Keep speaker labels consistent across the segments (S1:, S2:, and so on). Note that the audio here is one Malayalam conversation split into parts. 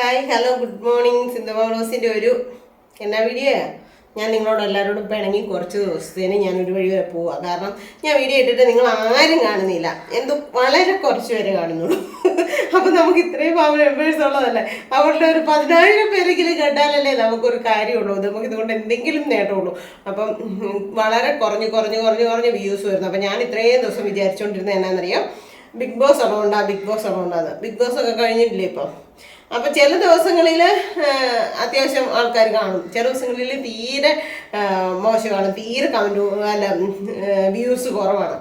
S1: ഹായ് ഹലോ ഗുഡ് മോർണിംഗ് സിന്ധുമാവളോസിന്റെ ഒരു എന്നാ വീഡിയോ ഞാൻ നിങ്ങളോട് എല്ലാവരോടും പിണങ്ങി കുറച്ച് ദിവസത്തേന് ഞാൻ ഒരു വഴി വരെ പോവുക കാരണം ഞാൻ വീഡിയോ ഇട്ടിട്ട് നിങ്ങൾ ആരും കാണുന്നില്ല. എന്തോ വളരെ കുറച്ച് പേരെ കാണുന്നുള്ളൂ. അപ്പം നമുക്ക് ഇത്രയും മെമ്പേഴ്സ് ഉള്ളതല്ലേ? അവരുടെ ഒരു പതിനായിരം പേരെങ്കിലും കേട്ടാലല്ലേ നമുക്കൊരു കാര്യമുള്ളൂ. നമുക്ക് ഇതുകൊണ്ട് എന്തെങ്കിലും നേട്ടമുള്ളൂ. അപ്പം വളരെ കുറഞ്ഞ് കുറഞ്ഞ് കുറഞ്ഞ് കുറഞ്ഞ് വ്യൂസ് വരുന്നു. അപ്പം ഞാൻ ഇത്രയും ദിവസം വിചാരിച്ചുകൊണ്ടിരുന്നത് എന്നാണെന്നറിയാം ബിഗ് ബോസ് ഉള്ളതുകൊണ്ടാ ബിഗ് ബോസ് ഉള്ളതുകൊണ്ടാണ് ബിഗ് ബോസ് ഒക്കെ കഴിഞ്ഞിട്ടില്ലേ ഇപ്പം? അപ്പൊ ചില ദിവസങ്ങളിൽ അത്യാവശ്യം ആൾക്കാർ കാണും. ചില ദിവസങ്ങളിൽ തീരെ മോശമാണ്. തീരെ കമന്റ് അല്ല വ്യൂസ് കുറവാണ്.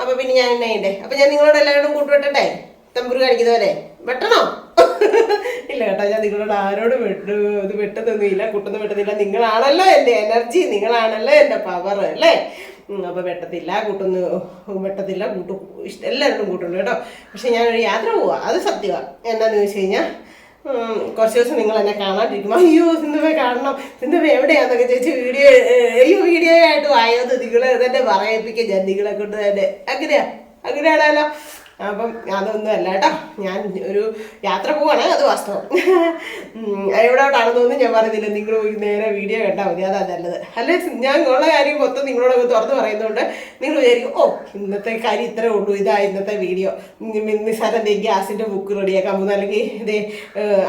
S1: അപ്പൊ പിന്നെ ഞാൻ എന്നെ ചെയ്യണ്ടേ? അപ്പൊ ഞാൻ നിങ്ങളോട് എല്ലാവരോടും കൂട്ടുവെട്ടട്ടെ തമ്പൂർ കാണിക്കുന്നവരെ വെട്ടണോ? ഇല്ല കേട്ടോ ഞാൻ നിങ്ങളോട് ആരോട് ഇത് വെട്ടുന്നൊന്നുമില്ല. കൂട്ടുന്ന വെട്ടുന്നില്ല. നിങ്ങളാണല്ലോ എന്റെ എനർജി നിങ്ങളാണല്ലോ എന്റെ പവർ അല്ലേ? അപ്പോൾ അപ്പൊ വെട്ടത്തില്ല കൂട്ടുന്നു വെട്ടത്തില്ല. കൂട്ടു ഇഷ്ടം എല്ലാവരോടും കൂട്ടുണ്ട് കേട്ടോ. പക്ഷെ ഞാനൊരു യാത്ര പോവാ. അത് സത്യമാണ് എന്താന്ന് ചോദിച്ചു കഴിഞ്ഞാൽ കുറച്ച് ദിവസം നിങ്ങൾ എന്നെ കാണാണ്ടിരിക്കും അയ്യോ സിന്ധുവെ കാണണം. സിന്ധുവ എവിടെയാന്നൊക്കെ ചേച്ചി വീഡിയോ അയ്യോ വീഡിയോ ആയിട്ട് വായത് നിങ്ങൾ തന്നെ പറയിപ്പിക്കുക ഞാൻ നിങ്ങളെ കൊണ്ട് തന്നെ. അങ്ങനെയാ അങ്ങനെയാണല്ലോ. അപ്പം അതൊന്നും അല്ല കേട്ടോ. ഞാൻ ഒരു യാത്ര പോവാണ് അത് വാസ്തവം. ഉം, എവിടോട്ടാണെന്നൊന്നും ഞാൻ പറയുന്നില്ല. നിങ്ങൾ നേരെ വീഡിയോ കണ്ടാൽ മതി അതാ നല്ലത്. അല്ലെ ഞാൻ ഉള്ള കാര്യം മൊത്തം നിങ്ങളോടൊക്കെ തുറന്ന് പറയുന്നതുകൊണ്ട് നിങ്ങൾ വിചാരിക്കും ഓ ഇന്നത്തെ കാര്യം ഇത്രേ ഉള്ളൂ ഇതാ ഇന്നത്തെ വീഡിയോ. നിസ്സാരം ദേ ഗ്യാസിന്റെ ബുക്ക് റെഡിയാക്കാൻ പോകുന്നു അല്ലെങ്കിൽ ഇതേ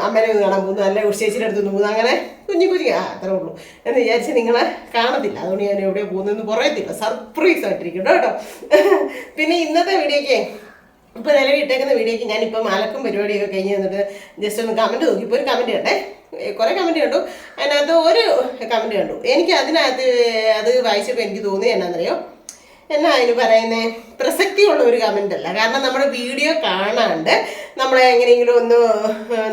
S1: അമ്മനെ ഒന്ന് കാണാൻ പോകുന്നു അല്ലെ ഉച്ചേച്ചിന്റെ അടുത്ത് പോകുന്നു അങ്ങനെ കുഞ്ഞു കുഞ്ഞു ആ അത്രേ ഉള്ളൂ എന്ന് വിചാരിച്ച് നിങ്ങളെ കാണത്തില്ല. അതുകൊണ്ട് ഞാൻ എവിടെയോ പോകുന്നതെന്ന് പറയത്തില്ല. സർപ്രൈസ് ആയിട്ടിരിക്കും കേട്ടോ. പിന്നെ ഇന്നത്തെ വീഡിയോയ്ക്ക് ഇപ്പൊ നിലവിൽ ഇട്ടേക്കുന്ന വീഡിയോയ്ക്ക് ഞാൻ മലക്കും പരിപാടിയൊക്കെ കഴിഞ്ഞ് വന്നിട്ട് ജസ്റ്റ് ഒന്ന് കമന്റ് നോക്കി. ഇപ്പോൾ ഒരു കമന്റ് കണ്ടേ. കുറേ കമന്റ് കണ്ടു. അതിനകത്ത് ഒരു കമന്റ് കണ്ടു. എനിക്ക് അതിനകത്ത് അത് വായിച്ചപ്പോൾ എനിക്ക് തോന്നി എന്നാന്നറിയോ? എന്നാ അതിന് പറയുന്നേ? പ്രസക്തിയുള്ള ഒരു കമന്റ് അല്ല. കാരണം നമ്മുടെ വീഡിയോ കാണാണ്ട് നമ്മളെ എങ്ങനെയെങ്കിലും ഒന്ന്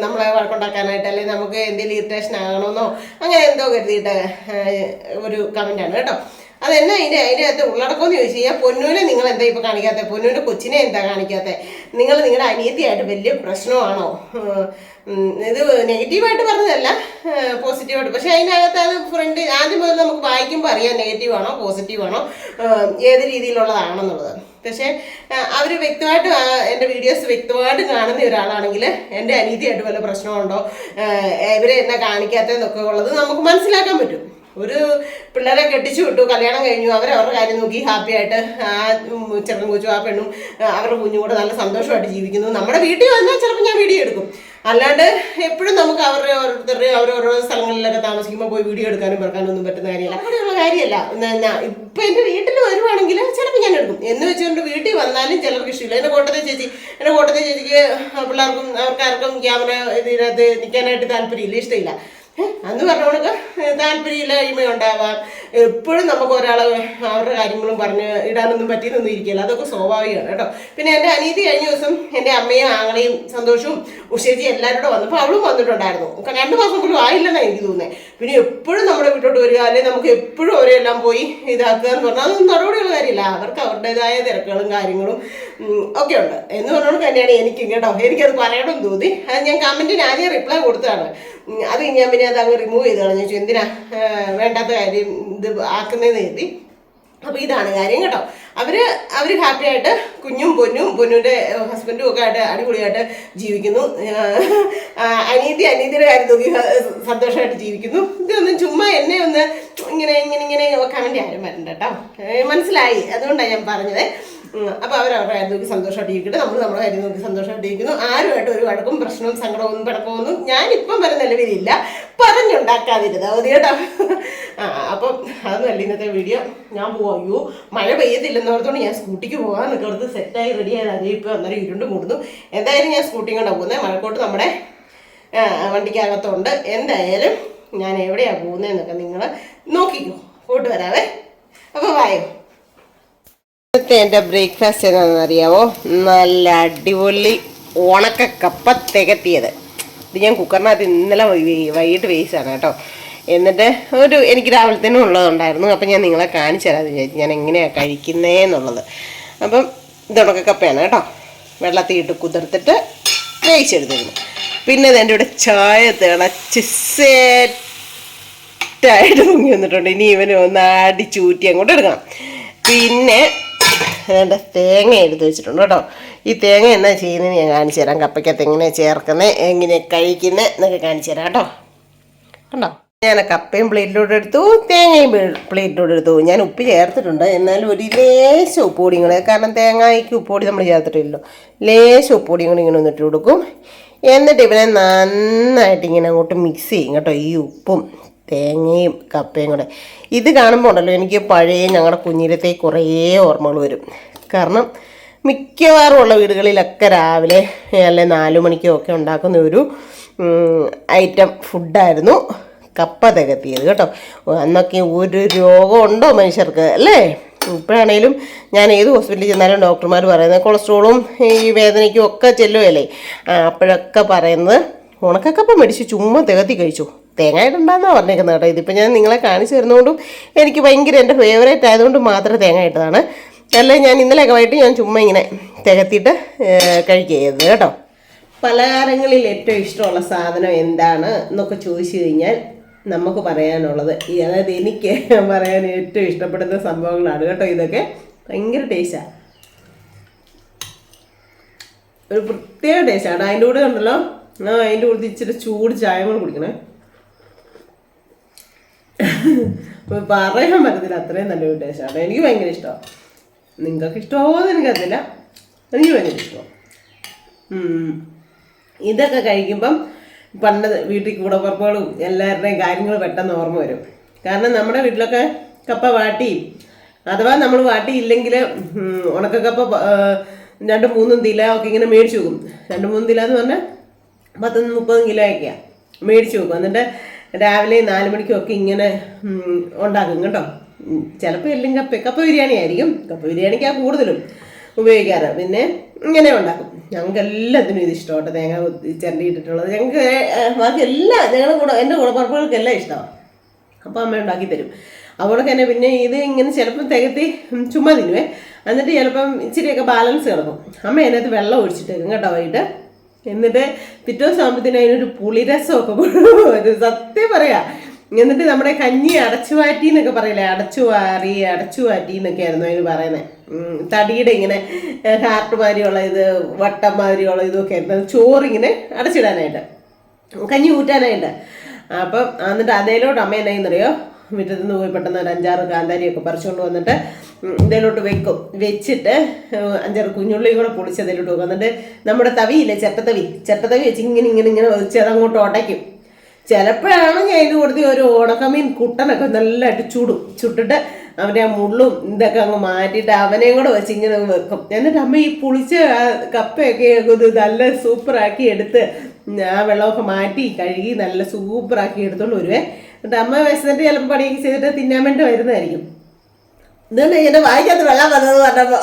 S1: നമ്മളെ വഴക്കുണ്ടാക്കാനായിട്ട് അല്ലെങ്കിൽ നമുക്ക് എന്തെങ്കിലും ഇറിറ്റേഷൻ ആകണമെന്നോ അങ്ങനെ എന്തോ കരുതിയിട്ട് ഒരു കമന്റാണ് കേട്ടോ. അതെന്നാ അതിന്റെ അതിന്റെ അകത്ത് ഉള്ളടക്കമെന്ന് ചോദിച്ചു കഴിഞ്ഞാൽ പൊന്നൂനെ നിങ്ങൾ എന്താ ഇപ്പോൾ കാണിക്കാത്തത് പൊന്നൂന്റെ കൊച്ചിനെ എന്താ കാണിക്കാത്തത് നിങ്ങൾ നിങ്ങളുടെ അനിയത്തിയായിട്ട് വലിയ പ്രശ്നമാണോ? ഇത് നെഗറ്റീവായിട്ട് പറഞ്ഞതല്ല പോസിറ്റീവായിട്ട്. പക്ഷേ അതിനകത്ത് അത് ഫ്രണ്ട് ആദ്യം മുതൽ നമുക്ക് വായിക്കുമ്പോൾ അറിയാം നെഗറ്റീവാണോ പോസിറ്റീവാണോ ഏത് രീതിയിലുള്ളതാണെന്നുള്ളത്. പക്ഷേ അവർ വ്യക്തമായിട്ട് എന്റെ വീഡിയോസ് വ്യക്തമായിട്ട് കാണുന്ന ഒരാളാണെങ്കിൽ എന്റെ അനീതിയായിട്ട് വല്ല പ്രശ്നമുണ്ടോ? ഇവരെ എന്നെ കാണിക്കാത്തതെന്നൊക്കെ ഉള്ളത് നമുക്ക് മനസ്സിലാക്കാൻ പറ്റും. ഒരു പിള്ളേരെ കെട്ടിച്ചു വിട്ടു കല്യാണം കഴിഞ്ഞു. അവരെ അവരുടെ കാര്യം നോക്കി ഹാപ്പി ആയിട്ട് ആ ഉം, ചെറുക്കൻ കൊച്ചു ആ പെണ്ണും അവരുടെ കുഞ്ഞും കൂടെ നല്ല സന്തോഷമായിട്ട് ജീവിക്കുന്നു. നമ്മുടെ വീട്ടിൽ വന്നാൽ ചിലപ്പോൾ ഞാൻ വീഡിയോ എടുക്കും. അല്ലാണ്ട് എപ്പോഴും നമുക്ക് അവരുടെ ഓരോരുത്തരുടെ അവരോരോ സ്ഥലങ്ങളിലൊക്കെ താമസിക്കുമ്പോൾ പോയി വീഡിയോ എടുക്കാനും പിറക്കാനും ഒന്നും പറ്റുന്ന കാര്യമല്ല. അങ്ങനെയുള്ള കാര്യമല്ല. ഇപ്പം എന്റെ വീട്ടിൽ വരുവാണെങ്കിൽ ചിലപ്പോൾ ഞാൻ എടുക്കും. എന്ന് വെച്ചുകൊണ്ട് വീട്ടിൽ വന്നാലും ചിലർക്ക് ഇഷ്ടമില്ല. എന്റെ കോട്ടത്തെ ചേച്ചി എന്റെ കോട്ടത്തെ ചേച്ചിക്ക് പിള്ളേർക്കും അവർക്കാർക്കും ക്യാമറ ഇതിനകത്ത് നിൽക്കാനായിട്ട് താല്പര്യമില്ല ഇഷ്ടമില്ല. അന്ന് പറഞ്ഞ കണക്ക് താല്പര്യമില്ലായ്മ ഉണ്ടാവാം എപ്പോഴും നമുക്ക് ഒരാളെ അവരുടെ കാര്യങ്ങളും പറഞ്ഞ് ഇടാനൊന്നും പറ്റിയെന്നൊന്നും ഇരിക്കില്ല. അതൊക്കെ സ്വാഭാവികമാണ് കേട്ടോ. പിന്നെ എന്റെ അനീതി കഴിഞ്ഞ ദിവസം എന്റെ അമ്മയും ആങ്ങളെയും സന്തോഷവും ഉഷേജി എല്ലാവരും കൂടെ വന്നപ്പോൾ അവളും വന്നിട്ടുണ്ടായിരുന്നു. രണ്ട് മാസം പോലും ആയില്ലെന്നാണ് എനിക്ക് തോന്നുന്നത് പിന്നെ എപ്പോഴും നമ്മുടെ വീട്ടോട്ട് വരിക അല്ലെങ്കിൽ നമുക്ക് എപ്പോഴും അവരെല്ലാം പോയി ഇതാക്കുക എന്ന് പറഞ്ഞാൽ അതൊന്നും നടപടിയുള്ള കാര്യമില്ല. അവർക്ക് അവരുടേതായ തിരക്കുകളും കാര്യങ്ങളും ഒക്കെ ഉണ്ട്. എന്ന് പറഞ്ഞുകൊണ്ട് തന്നെയാണ് എനിക്ക് കേട്ടോ. എനിക്കത് പറയണമെന്ന് തോന്നി. അത് ഞാൻ കമന്റിന് ആദ്യം റിപ്ലൈ കൊടുത്തതാണ്. അത് ഞാൻ പിന്നെ അത് അങ്ങ് റിമൂവ് ചെയ്ത് കളഞ്ഞു. ചോദിച്ചു എന്തിനാ? വേണ്ടാത്ത കാര്യം ഇത് ആക്കുന്നതെന്ന് കരുതി. അപ്പോൾ ഇതാണ് കാര്യം കേട്ടോ. അവർ അവർ ഹാപ്പി ആയിട്ട് കുഞ്ഞും പൊന്നും പൊന്നുവിന്റെ ഹസ്ബൻഡും ഒക്കെ ആയിട്ട് അടിപൊളിയായിട്ട് ജീവിക്കുന്നു. അനീതി അനീതിയുടെ കാര്യം നോക്കി സന്തോഷമായിട്ട് ജീവിക്കുന്നു. ഇതൊന്നും ചുമ്മാ എന്നെ ഒന്ന് ഇങ്ങനെ ഇങ്ങനെ ഇങ്ങനെ കമന്റ് ആരും വരണ്ട കേട്ടോ. മനസ്സിലായി. അതുകൊണ്ടാണ് ഞാൻ പറഞ്ഞത്. ഉം, അപ്പൊ അവർ അവരുടെ കാര്യം നോക്കി സന്തോഷമായിട്ട് ഇരിക്കട്ടെ നമ്മൾ നമ്മുടെ കാര്യം നോക്കി സന്തോഷമായിട്ട് ഇരിക്കുന്നു ആരുമായിട്ട് ഒരു വഴക്കും പ്രശ്നവും സങ്കടവും പിടക്കമൊന്നും ഞാൻ ഇപ്പം വരെ നിലവിലില്ല. പറഞ്ഞുണ്ടാക്കാതിരുന്നത് അവധി കേട്ടോ. ആ അപ്പം അതൊന്നുമല്ല ഇന്നത്തെ വീഡിയോ ഞാൻ പോവാ. അയ്യോ മഴ പെയ്യത്തില്ലെന്ന് ഓർത്തോണ്ട് ഞാൻ സ്കൂട്ടിക്ക് പോകാമെന്നൊക്കെ ഓർത്ത് സെറ്റായി റെഡി ആയത്. അതേ ഇപ്പോൾ അന്നേരം ഇരുണ്ട് മൂടുന്നു. എന്തായാലും ഞാൻ സ്കൂട്ടി കൊണ്ടാണ് പോകുന്നത് മഴക്കോട്ട് നമ്മുടെ വണ്ടിക്കകത്തുണ്ട്. എന്തായാലും ഞാൻ എവിടെയാണ് പോകുന്നതെന്നൊക്കെ നിങ്ങൾ നോക്കിക്കോ. പോയിട്ട് വരാവേ. അപ്പോൾ വായോ ഇന്നത്തെ എന്റെ ബ്രേക്ക്ഫാസ്റ്റ് എന്താണെന്നറിയാവോ? നല്ല അടിപൊളി ഉണക്ക കപ്പ തികത്തിയത് ഇത് ഞാൻ കുക്കറിനകത്ത് ഇന്നലെ വൈകിട്ട് വേസ്റ്റാണ് കേട്ടോ. എന്നിട്ട് ഒരു എനിക്ക് രാവിലെ തന്നെ ഉള്ളതുണ്ടായിരുന്നു. അപ്പം ഞാൻ നിങ്ങളെ കാണിച്ചു തരാമെന്ന് വിചാരിച്ചു ഞാൻ എങ്ങനെയാണ് കഴിക്കുന്നതെന്നുള്ളത് അപ്പം ഇത് ഉണക്കക്കപ്പയാണ് കേട്ടോ. വെള്ളത്തിൽ ഇട്ട് കുതിർത്തിട്ട് വേവിച്ചെടുത്തിരുന്നു പിന്നെ ഇത് എന്റെ ഇവിടെ ചായ തിളച്ച് പൊങ്ങി വന്നിട്ടുണ്ട്. ഇനി ഇവനെ ഒന്ന് അടിച്ചൂറ്റി അങ്ങോട്ട് എടുക്കണം. പിന്നെ വേണ്ട തേങ്ങ എടുത്ത് വെച്ചിട്ടുണ്ട് കേട്ടോ. ഈ തേങ്ങ എന്നാ ചെയ്യുന്നതെന്ന് ഞാൻ കാണിച്ചു തരാം. കപ്പയ്ക്കകത്ത് എങ്ങനെ ചേർക്കുന്നത് എങ്ങനെ കഴിക്കുന്നത് എന്നൊക്കെ കാണിച്ചു തരാം കേട്ടോ. കണ്ടോ? ഞാൻ കപ്പയും പ്ലേറ്റിലോട്ട് എടുത്തു തേങ്ങയും പ്ലേറ്റിലോട്ട് എടുത്തു. ഞാൻ ഉപ്പ് ചേർത്തിട്ടുണ്ട്. എന്നാലും ഒരു ലേശം ഉപ്പ് പൊടിയും കൂടെ കാരണം തേങ്ങയ്ക്ക് ഉപ്പ് പൊടി നമ്മൾ ചേർത്തിട്ടില്ലല്ലോ. ലേശ ഉപ്പ് പൊടിയും കൂടി ഇങ്ങനെ ഒന്നിട്ട് കൊടുക്കും. എന്നിട്ട് ഇവനെ നന്നായിട്ട് ഇങ്ങനെ അങ്ങോട്ട് മിക്സ് ചെയ്യും കേട്ടോ ഈ ഉപ്പും തേങ്ങയും കപ്പയും കൂടെ. ഇത് കാണുമ്പോൾ ഉണ്ടല്ലോ എനിക്ക് പഴയ ഞങ്ങളുടെ കുഞ്ഞിരത്തെ കുറേ ഓർമ്മകൾ വരും. കാരണം മിക്കവാറും ഉള്ള വീടുകളിലൊക്കെ രാവിലെ അല്ലെ നാലു മണിക്കോ ഒക്കെ ഉണ്ടാക്കുന്ന ഒരു ഐറ്റം ഫുഡായിരുന്നു കപ്പ തികത്തിയത് കേട്ടോ. അന്നൊക്കെ ഒരു രോഗമുണ്ടോ മനുഷ്യർക്ക് അല്ലേ? ഇപ്പോഴാണേലും ഞാൻ ഏത് ഹോസ്പിറ്റലിൽ ചെന്നാലും ഡോക്ടർമാർ പറയുന്നത് കൊളസ്ട്രോളും ഈ വേദനയ്ക്കും ഒക്കെ ചെല്ലുമല്ലേ അപ്പോഴൊക്കെ പറയുന്നത് ഉണക്കക്കപ്പ മേടിച്ച് ചുമ്മാ തികത്തി കഴിച്ചു? തേങ്ങായിട്ടുണ്ടാന്നാണ് പറഞ്ഞേക്കുന്നത് കേട്ടോ. ഇതിപ്പോൾ ഞാൻ നിങ്ങളെ കാണിച്ചു തരുന്നതുകൊണ്ടും എനിക്ക് ഭയങ്കര എന്റെ ഫേവറേറ്റ് ആയതുകൊണ്ട് മാത്രം തേങ്ങ ഇട്ടതാണ് അല്ലെ ഞാൻ ഇന്നലെയൊക്കെ വൈകിട്ട് ഞാൻ ചുമ്മാ ഇങ്ങനെ തികത്തിയിട്ട് കഴിക്കുകയത് കേട്ടോ. പലഹാരങ്ങളിൽ ഏറ്റവും ഇഷ്ടമുള്ള സാധനം എന്താണ് എന്നൊക്കെ ചോദിച്ചു കഴിഞ്ഞാൽ നമുക്ക് പറയാനുള്ളത് അതായത് എനിക്ക് പറയാൻ ഏറ്റവും ഇഷ്ടപ്പെടുന്ന സംഭവങ്ങളാണ് കേട്ടോ ഇതൊക്കെ. ഭയങ്കര ടേസ്റ്റാണ് ഒരു പ്രത്യേക ടേസ്റ്റാണ് അതിന്റെ കൂടെ ഉണ്ടല്ലോ. ആ അതിന്റെ കൂടെ ഇച്ചിരി ചൂട് ചായ കൂടെ കുടിക്കണേ. പറയാൻ പറ്റത്തില്ല അത്രയും നല്ലൊരു ടേസ്റ്റാണ് എനിക്ക് ഭയങ്കര ഇഷ്ടമാണ് നിങ്ങൾക്ക് ഇഷ്ടമാവുമെന്ന് എനിക്കറിയില്ല എനിക്ക് ഭയങ്കര ഇഷ്ടമാണ്. ഇതൊക്കെ കഴിക്കുമ്പം പണ്ട് വീട്ടിൽ കൂടെ പുറപ്പുകളും എല്ലാവരുടെയും കാര്യങ്ങൾ പെട്ടെന്ന് ഓർമ്മ വരും. കാരണം നമ്മുടെ വീട്ടിലൊക്കെ കപ്പ വാട്ടി അഥവാ നമ്മൾ വാട്ടിയില്ലെങ്കിൽ ഉണക്കക്കപ്പ രണ്ട് മൂന്നും തില ഒക്കെ ഇങ്ങനെ മേടിച്ചു വെക്കും. രണ്ട് മൂന്ന് തില എന്ന് പറഞ്ഞാൽ പത്തും മുപ്പതും കിലോ ഒക്കെയാണ് മേടിച്ചു വെക്കും. എന്നിട്ട് രാവിലെ നാല് മണിക്കൊക്കെ ഇങ്ങനെ ഉണ്ടാക്കും കേട്ടോ. ചിലപ്പോൾ എല്ലാം കപ്പ കപ്പ ബിരിയാണി ആയിരിക്കും. കപ്പ ബിരിയാണിക്കാണ് കൂടുതലും ഉപയോഗിക്കാറ്. പിന്നെ ഇങ്ങനെ ഉണ്ടാക്കും. ഞങ്ങൾക്ക് എല്ലാത്തിനും ഇത് ഇഷ്ടമാണ് തേങ്ങ ചിരണ്ടി ഇട്ടിട്ടുള്ളത്. ഞങ്ങൾക്ക് ബാക്കി എല്ലാം ഞങ്ങളുടെ കൂടെ എന്റെ കൂടെ എല്ലാം ഇഷ്ടമാണ് അപ്പോൾ അമ്മ ഉണ്ടാക്കി തരും. അതുകൊണ്ട് തന്നെ പിന്നെ ഇത് ഇങ്ങനെ ചിലപ്പം തികത്തി ചുമ്മാ തിന്നുവേ. എന്നിട്ട് ചിലപ്പം ഇച്ചിരിയൊക്കെ ബാലൻസ് കിടക്കും. അമ്മ അതിനകത്ത് വെള്ളം ഒഴിച്ചിട്ടേക്കും കേട്ടോ വൈകിട്ട്. എന്നിട്ട് പിറ്റേ ദിവസം ആകുമ്പോഴത്തേനും അതിനൊരു പുളിരസമൊക്കെ ഒരു സത്യം പറയാ. എന്നിട്ട് നമ്മുടെ കഞ്ഞി അടച്ചു വാറ്റി എന്നൊക്കെ പറയില്ലേ? അടച്ചു വാറി അടച്ചു വാറ്റി എന്നൊക്കെ ആയിരുന്നു അതിന് പറയുന്നത് തടിയുടെ ഇങ്ങനെ ഹാർട്ട് മാതിരിയുള്ള ഇത് വട്ടം മാതിരിയുള്ള ഇതൊക്കെ ആയിരുന്നു. ചോറിങ്ങനെ അടച്ചിടാനായിട്ട്. കഞ്ഞി ഊറ്റാനായിട്ട്. അപ്പം എന്നിട്ട് അതേലോട്ട് അമ്മ എന്നായിന്നറിയോ മുറ്റത്തുനിന്ന് പോയി പെട്ടെന്ന് ഒരു അഞ്ചാറ് കാന്താരിയൊക്കെ പറിച്ചുകൊണ്ട് വന്നിട്ട് ഇതിലോട്ട് വെക്കും. വെച്ചിട്ട് അഞ്ചാറ് കുഞ്ഞുള്ളിയും കൂടെ പൊളിച്ച് അതിലോട്ട് വെക്കും. എന്നിട്ട് നമ്മുടെ തവിയില്ലേ ചെട്ടത്തവി ചെട്ടത്തവി വെച്ച് ഇങ്ങനെ ഇങ്ങനെ ഇങ്ങനെ വെച്ച് ഉടയ്ക്കും ഉടയ്ക്കും ഞാൻ ഇത് കൊടുത്ത് ഒരു ഉണക്കമീൻ കുട്ടനൊക്കെ നല്ലതായിട്ട് ചുടും ചുട്ടിട്ട് അവന്റെ ആ മുള്ളും ഇതൊക്കെ അങ്ങ് മാറ്റിയിട്ട് അവനെയും കൂടെ വെച്ച് ഇങ്ങനെ വെക്കും. എന്നിട്ട് അമ്മ ഈ പുളിച്ച കപ്പയൊക്കെ ഇത് നല്ല സൂപ്പറാക്കി എടുത്ത് ആ വെള്ളമൊക്കെ മാറ്റി കഴുകി നല്ല സൂപ്പറാക്കി എടുത്തോണ്ട് വരുവേ. എന്നിട്ട് അമ്മ വിശന്നിട്ട് ചിലപ്പോൾ പണിയൊക്കെ ചെയ്തിട്ട് തിന്നാൻ വേണ്ടി വരുന്നതായിരിക്കും. ഇതുകൊണ്ട് എന്റെ വായിക്കകത്ത് വെള്ളം വന്നത് പറഞ്ഞപ്പോ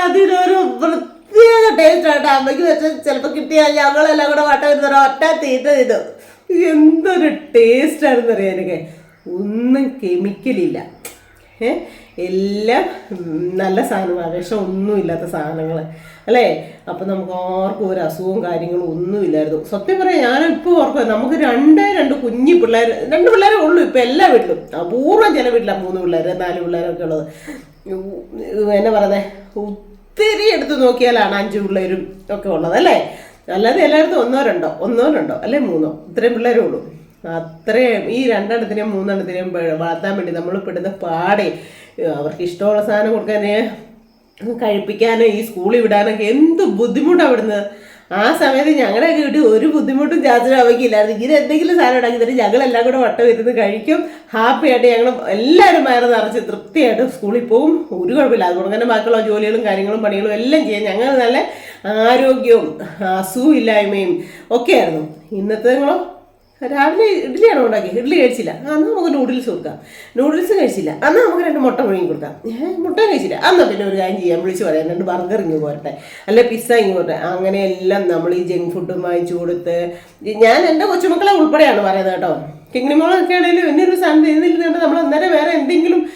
S1: അതിനൊരു പ്രത്യേക ടേസ്റ്റ് ആയിട്ട് അമ്മയ്ക്ക് വെച്ച് ചിലപ്പോ കിട്ടിയാൽ ഞങ്ങളെല്ലാം കൂടെ വട്ടം വരുന്ന ഒറ്റ തീറ്റ ഇത് എന്തൊരു ടേസ്റ്റ് ആണെന്ന് അറിയാം എനിക്ക്. ഒന്നും കെമിക്കലില്ല ഏ? എല്ലാം നല്ല സാധനമാണ് വിഷം ഒന്നും ഇല്ലാത്ത സാധനങ്ങൾ അല്ലേ? അപ്പം നമുക്ക് ആർക്കും ഒരു അസുഖവും കാര്യങ്ങളും ഒന്നുമില്ലായിരുന്നു. സത്യം പറയാം ഞാനിപ്പോൾ ഓർക്കുക നമുക്ക് രണ്ടേ രണ്ട് കുഞ്ഞു പിള്ളേർ രണ്ട് പിള്ളേരെ ഉള്ളൂ ഇപ്പം എല്ലാ വീട്ടിലും. അപൂർവം ചില വീട്ടിലാണ് മൂന്ന് പിള്ളേർ നാല് പിള്ളേരൊക്കെ ഉള്ളത്. എന്നാ പറയുന്നത് ഒത്തിരി എടുത്ത് നോക്കിയാലാണ് അഞ്ച് പിള്ളേരും ഒക്കെ ഉള്ളത് അല്ലേ? അല്ലാതെ എല്ലായിടത്തും ഒന്നോ രണ്ടോ ഒന്നോ രണ്ടോ അല്ലെ മൂന്നോ? ഇത്രയും പിള്ളേരേ ഉള്ളൂ. അത്രയും ഈ രണ്ടെണ്ണത്തിനെയും മൂന്നെണ്ണത്തിനെയും വളർത്താൻ വേണ്ടി നമ്മൾ പെടുന്ന പാടെ അവർക്ക് ഇഷ്ടമുള്ള സാധനം കൊടുക്കാനേ കഴിപ്പിക്കാനോ ഈ സ്കൂളിൽ വിടാനൊക്കെ എന്ത് ബുദ്ധിമുട്ടാണ് അവിടുന്ന്? ആ സമയത്ത് ഞങ്ങളുടെ വീട്ടിൽ ഒരു ബുദ്ധിമുട്ടും ചാച്ചനും അവയ്ക്കില്ലായിരുന്നു ഇത് എന്തെങ്കിലും സാധനം ഉണ്ടാക്കി തരും ഞങ്ങളെല്ലാം കൂടെ വട്ടം ഇരുന്ന് കഴിക്കും. ഹാപ്പി ആയിട്ട് ഞങ്ങൾ എല്ലാവരും വയറ് നിറച്ച് തൃപ്തിയായിട്ട് സ്കൂളിൽ പോകും ഒരു കുഴപ്പമില്ല. അതുകൊണ്ട് തന്നെ ബാക്കിയുള്ള ജോലികളും കാര്യങ്ങളും പണികളും എല്ലാം ചെയ്യാം. ഞങ്ങൾ നല്ല ആരോഗ്യവും അസുഖമില്ലായ്മയും ഒക്കെയായിരുന്നു ഇന്നത്തെ നിങ്ങളോ? രാവിലെ ഇഡ്ഡലിയാണോ ഉണ്ടാക്കി ഇഡ്ഡലി കഴിച്ചില്ല. അന്ന് നമുക്ക് നൂഡിൽസ് കൊടുക്കാം. നൂഡിൽസ് കഴിച്ചില്ല. അന്ന് നമുക്ക് രണ്ട് മുട്ട പുഴുങ്ങി കൊടുക്കാം. മുട്ട കഴിച്ചില്ല. അന്ന് പിന്നെ ഒരു കാര്യം ചെയ്യാം. വിളിച്ച് പറയാം. രണ്ട് ബർഗർ ഇങ്ങ് പോരട്ടെ. അല്ലെ പിസ്സ ഇങ്ങ് പോരട്ടെ. അങ്ങനെയെല്ലാം നമ്മൾ ഈ ജങ്ക് ഫുഡും വാങ്ങിച്ചു കൊടുത്ത് ഞാൻ എന്റെ കൊച്ചുമക്കളെ ഉൾപ്പെടെയാണ് പറയുന്നത് കേട്ടോ. കിങ്ങിണിമോളൊക്കെ ആണെങ്കിലും എന്നെ ഒരു സാധനം ചെയ്തിരുന്നുണ്ട് നമ്മൾ അന്നേരം വേറെ എന്തെങ്കിലും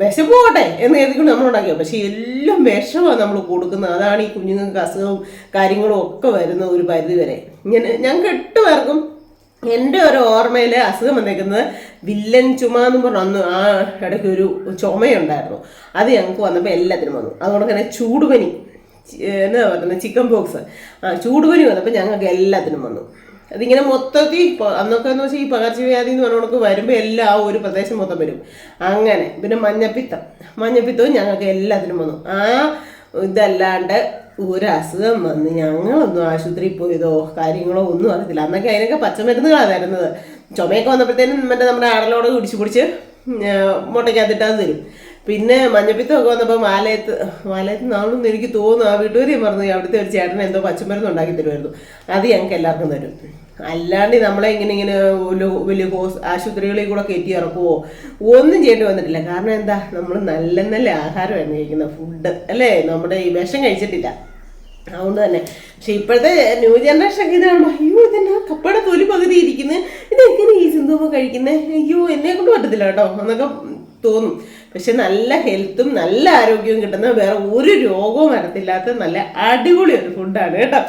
S1: വിശപ്പ് പോകട്ടെ എന്ന് കരുതിക്കൊണ്ട് നമ്മൾ ഉണ്ടാക്കിയോ പക്ഷെ എല്ലാം വിഷമാണ് നമ്മൾ കൊടുക്കുന്നത്. അതാണ് ഈ കുഞ്ഞുങ്ങൾക്ക് അസുഖവും കാര്യങ്ങളും ഒക്കെ വരുന്ന ഒരു പരിധി വരെ. ഇങ്ങനെ ഞങ്ങൾക്ക് എട്ട് പേർക്കും എന്റെ ഒരു ഓർമ്മയിൽ അസുഖം വന്നേക്കുന്നത് വില്ലൻ ചുമ എന്ന് പറഞ്ഞു അന്ന് ആ ഇടയ്ക്ക് ഒരു ചുമയുണ്ടായിരുന്നു. അത് ഞങ്ങൾക്ക് വന്നപ്പോൾ എല്ലാത്തിനും വന്നു. അതുകൊണ്ട് തന്നെ ചൂടുപനി എന്നാ പറയുന്നത് ചിക്കൻ ബോക്സ് ആ ചൂടുപനി വന്നപ്പോൾ ഞങ്ങൾക്ക് എല്ലാത്തിനും വന്നു. അതിങ്ങനെ മൊത്തത്തിൽ അന്നൊക്കെ എന്ന് വെച്ചാൽ ഈ പകർച്ചവ്യാധി എന്ന് പറഞ്ഞ വരുമ്പോൾ എല്ലാം ആ ഒരു പ്രദേശം മൊത്തം വരും. അങ്ങനെ പിന്നെ മഞ്ഞപ്പിത്തം. മഞ്ഞപ്പിത്തവും ഞങ്ങൾക്ക് എല്ലാത്തിനും വന്നു. ആ ഇതല്ലാണ്ട് ഒരു അസുഖം വന്ന് ഞങ്ങളൊന്നും ആശുപത്രിയിൽ പോയതോ കാര്യങ്ങളോ ഒന്നും അറിയത്തില്ല. അന്നൊക്കെ അതിനൊക്കെ പച്ചമരുന്നുകളാണ് തരുന്നത് ചുമയൊക്കെ വന്നപ്പോഴത്തേനും മറ്റേ നമ്മുടെ ആടലോട് കുടിച്ച് പിടിച്ച് മുട്ടയ്ക്കകത്തിട്ടാന്ന് തരും. പിന്നെ മഞ്ഞപ്പിത്തമൊക്കെ വന്നപ്പോൾ മാലയത്ത് മാലയത്ത് നാളൊന്നും എനിക്ക് തോന്നുന്നു. ആ വീട്ടുകാരെയും പറഞ്ഞു അവിടുത്തെ ഒരു ചേട്ടൻ എന്തോ പച്ചമരുന്ന് ഉണ്ടാക്കി തരുമായിരുന്നു. അത് ഞങ്ങൾക്ക് എല്ലാവർക്കും തരും. അല്ലാണ്ട് നമ്മളെ ഇങ്ങനെ ഇങ്ങനെ വലിയ ഹോസ് ആശുപത്രികളിൽ കൂടെ കയറ്റി ഇറക്കുവോ? ഒന്നും ചെയ്യേണ്ടി വന്നിട്ടില്ല. കാരണം എന്താ? നമ്മൾ നല്ല നല്ല ആഹാരമായിരുന്നു കഴിക്കുന്ന ഫുഡ് അല്ലേ? നമ്മുടെ ഈ വിഷം കഴിച്ചിട്ടില്ല. അതുകൊണ്ട് തന്നെ പക്ഷെ ഇപ്പോഴത്തെ ന്യൂ ജനറേഷൻ ഒക്കെ ഇതാണ് അയ്യോ ഇതെന്നാ? കപ്പയുടെ തൊലി പകുതി ഇരിക്കുന്നത് ഇതെങ്ങനെ ഈ സിന്ധുമ കഴിക്കുന്നത് അയ്യോ എന്നെ കൊണ്ട് പറ്റത്തില്ല കേട്ടോ എന്നൊക്കെ തോന്നും. പക്ഷെ നല്ല ഹെൽത്തും നല്ല ആരോഗ്യവും കിട്ടുന്ന വേറെ ഒരു രോഗവും വരത്തില്ലാത്ത നല്ല അടിപൊളി ഒരു ഫുഡാണ് കേട്ടോ.